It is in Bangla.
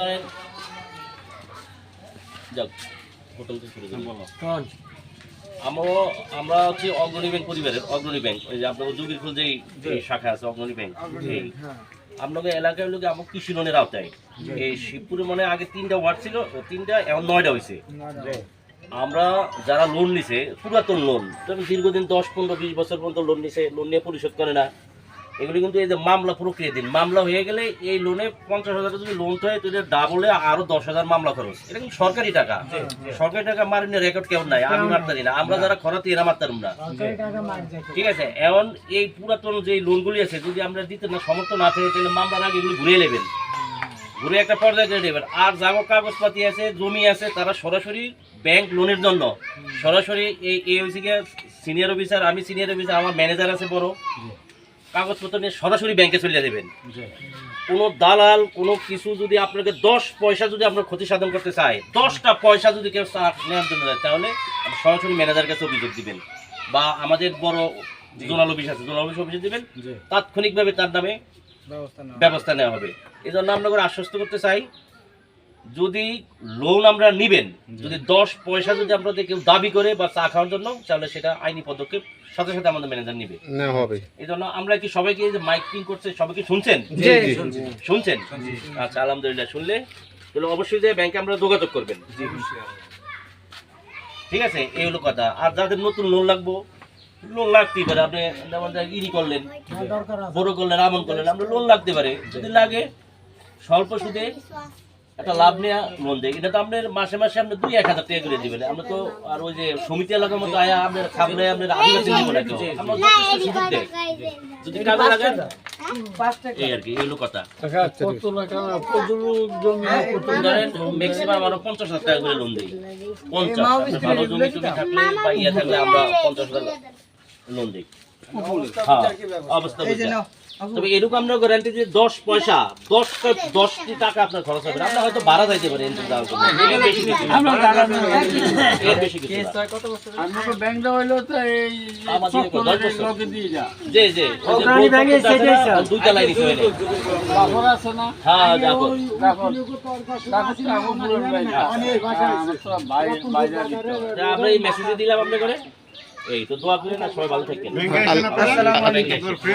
ধরেন যাক হোটেল থেকে শুরু করি। আমরা আমরা হচ্ছে অগ্রণী ব্যাংক পরিবারের অগ্রণী ব্যাংক ওই যে আপনার যুগের ফুল যেই শাখা আছে অগ্রণী ব্যাংক। এই আপনাদের এলাকায় লোকে আমার কৃষি লোনের আওতায়। এই শিবপুরে মানে আগে তিনটা ওয়ার্ড ছিল তিনটা এখন নয়টা হয়েছে আমরা যারা লোন নিছে পুরাতন লোন দীর্ঘদিন দশ পনেরো বিশ বছর পর্যন্ত লোন নিছে লোন নিয়ে পরিশোধ করে না। এগুলি কিন্তু এই যে মামলা প্রক্রিয়া দিন। মামলা হয়ে গেলে এই লোনে পঞ্চাশ হাজার যদি লোন হয় তো ডাবলে আরও দশ হাজার মামলা খরচ। এটা কিন্তু সরকারি টাকা। সরকারি টাকা মারিনি রেকর্ড কেউ নাই? আমি মারতারি না। আমরা যারা খরাতে এরা মারতাম না। ঠিক আছে? এখন এই পুরাতন যে লোনগুলি আছে যদি আমরা দিতে না সমর্থ না থাকে তাহলে মামলার আগে এগুলি ঘুরিয়ে নেবেন। ঘুরে একটা পর্যায়ে দিয়ে নেবেন আর যাব কাগজপাতি আছে জমি আছে তারা সরাসরি ব্যাংক লোনের জন্য। সরাসরি এই এই হয়েছে সিনিয়র অফিসার আমি সিনিয়র অফিসার আমার ম্যানেজার আছে বড়। কাগজপত্র নিয়ে সরাসরি ব্যাংকে চলে দেবেন কোনো দালাল কোনো কিছু যদি আপনাকে দশ পয়সা যদি আপনার ক্ষতি সাধন করতে চায় দশটা পয়সা যদি কেউ নেওয়ার জন্য যায় তাহলে সরাসরি ম্যানেজার কাছে অভিযোগ দিবেন বা আমাদের বড় জোনাল অফিস আছে জোনাল অফিস অফিসে দেবেন তাৎক্ষণিকভাবে তার নামে ব্যবস্থা নেওয়া হবে। এই জন্য আমরা করে আশ্বস্ত করতে চাই যদি লোন আমরা নিবেন যদি দশ পয়সা যদি আপনাদের কেউ দাবি করে বা চা খাওয়ার জন্য তাহলে সেটা আইনি পদক্ষেপ সাথে সাথে আমাদের ম্যানেজার নিবে। হবে। এই জন্য আমরা কি সবাইকে যে মাইকিং করছে সবাইকে শুনছেন? শুনছেন? আচ্ছা আলহামদুলিল্লাহ শুনলে। তাহলে অবশ্যই যে ব্যাংকে আমরা যোগাযোগ করবেন। ঠিক আছে? এই হলো কথা। আর যাদের নতুন লোন লাগবো লোন লাগতেই পারে। আপনি যে ইরি করলেন বড় করলেন আমন করলেন আমরা লোন লাগতে পারে। যদি লাগে স্বল্প সুদে একটা লাভ নেওয়া লোন দেয়। এটা তো আপনার মাসে মাসে আপনি দুই এক হাজার টাকা করে দিবেন। আমরা তো আর ওই যে সমিতি এলাকার মতো আয়া আপনার খাবলে আপনার আদিবাসী দিব না কেউ আমরা যথেষ্ট সুযোগ দেয়। যদি কাজে লাগান এই আর কি এই কথা। ধরেন ম্যাক্সিমাম আমরা পঞ্চাশ হাজার টাকা করে লোন দিই। পঞ্চাশ ভালো জমি টমি থাকলে বা ইয়ে থাকলে আমরা পঞ্চাশ হাজার লোন দিই। হ্যাঁ অবস্থা। তবে এরকম আমরা গ্যারান্টি যে দশ পয়সা দশ দশটি টাকা আপনার খরচ হবে। না। আপনার হয়তো ভাড়া যাইতে পারে এনজিও দেওয়ার জন্য বেশি কিছু না। না। জি, জি। না, দুইটা লাইন হয় না। হ্যাঁ, আমরা এই মেসেজে দিলাম আপনি করে এই তো দোয়া করেন আর সবাই ভালো থাকেন